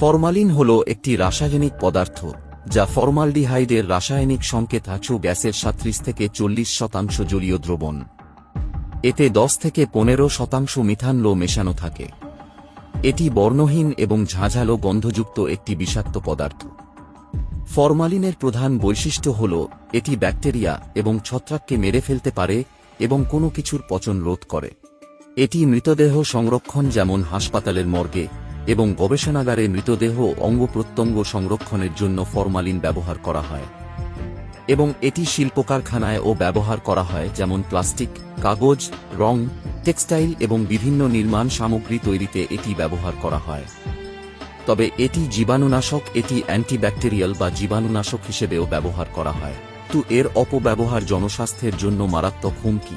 Formalin হল একটি রাসায়নিক পদার্থ, যা ফরমালডিহাইডের রাসায়নিক সংকেত আচু গ্যাসের সাত্রিশ থেকে চল্লিশ শতাংশ জলীয় দ্রবণ। এতে দশ থেকে পনেরো শতাংশ মিথান লো মেশানো থাকে। এটি বর্ণহীন এবং ঝাঁঝালো গন্ধযুক্ত একটি বিষাক্ত পদার্থ। ফরমালিনের প্রধান বৈশিষ্ট্য হল, এটি ব্যাকটেরিয়া এবং ছত্রাককে মেরে ফেলতে পারে এবং কোনো কিছুর পচন রোধ করে। এটি মৃতদেহ সংরক্ষণ যেমন হাসপাতালের মর্গে এবং গবেষণাগারে মৃতদেহ অঙ্গ প্রত্যঙ্গ সংরক্ষণের জন্য ফরমালিন ব্যবহার করা হয়। এবং এটি শিল্প কারখানায়ও ব্যবহার করা হয়, যেমন প্লাস্টিক, কাগজ, রং, টেক্সটাইল এবং বিভিন্ন নির্মাণ সামগ্রী তৈরিতে এটি ব্যবহার করা হয়। তবে এটি জীবাণুনাশক, এটি অ্যান্টিব্যাকটেরিয়াল বা জীবাণুনাশক হিসেবেও ব্যবহার করা হয়। তো এর অপব্যবহার জনস্বাস্থ্যের জন্য মারাত্মক হুমকি।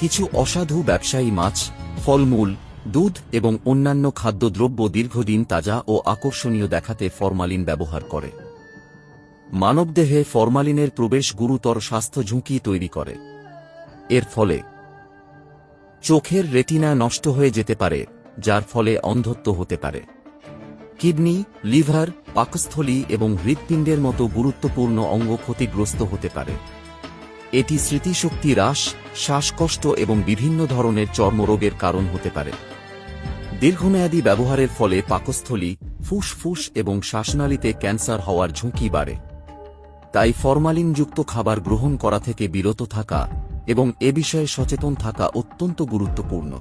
কিছু অসাধু ব্যবসায়ী মাছ, ফলমূল দুধ এবং অন্যান্য খাদ্যদ্রব্য দীর্ঘদিন তাজা ও আকর্ষণীয় দেখাতে ফরমালিন ব্যবহার করে। মানবদেহে ফরমালিনের প্রবেশ গুরুতর স্বাস্থ্য ঝুঁকি তৈরি করে। এর ফলে চোখের রেটিনা নষ্ট হয়ে যেতে পারে, যার ফলে অন্ধত্ব হতে পারে। কিডনি, লিভার, পাকস্থলী এবং হৃৎপিণ্ডের মতো গুরুত্বপূর্ণ অঙ্গ ক্ষতিগ্রস্ত হতে পারে। এটি স্মৃতিশক্তি হ্রাস, শ্বাসকষ্ট এবং বিভিন্ন ধরনের চর্মরোগের কারণ হতে পারে। দীর্ঘমেয়াদী ব্যবহারের ফলে পাকস্থলী, ফুসফুস এবং শ্বাসনালীতে ক্যান্সার হওয়ার ঝুঁকি বাড়ে। তাই ফরমালিনযুক্ত খাবার গ্রহণ করা থেকে বিরত থাকা এবং এ বিষয়ে সচেতন থাকা অত্যন্ত গুরুত্বপূর্ণ।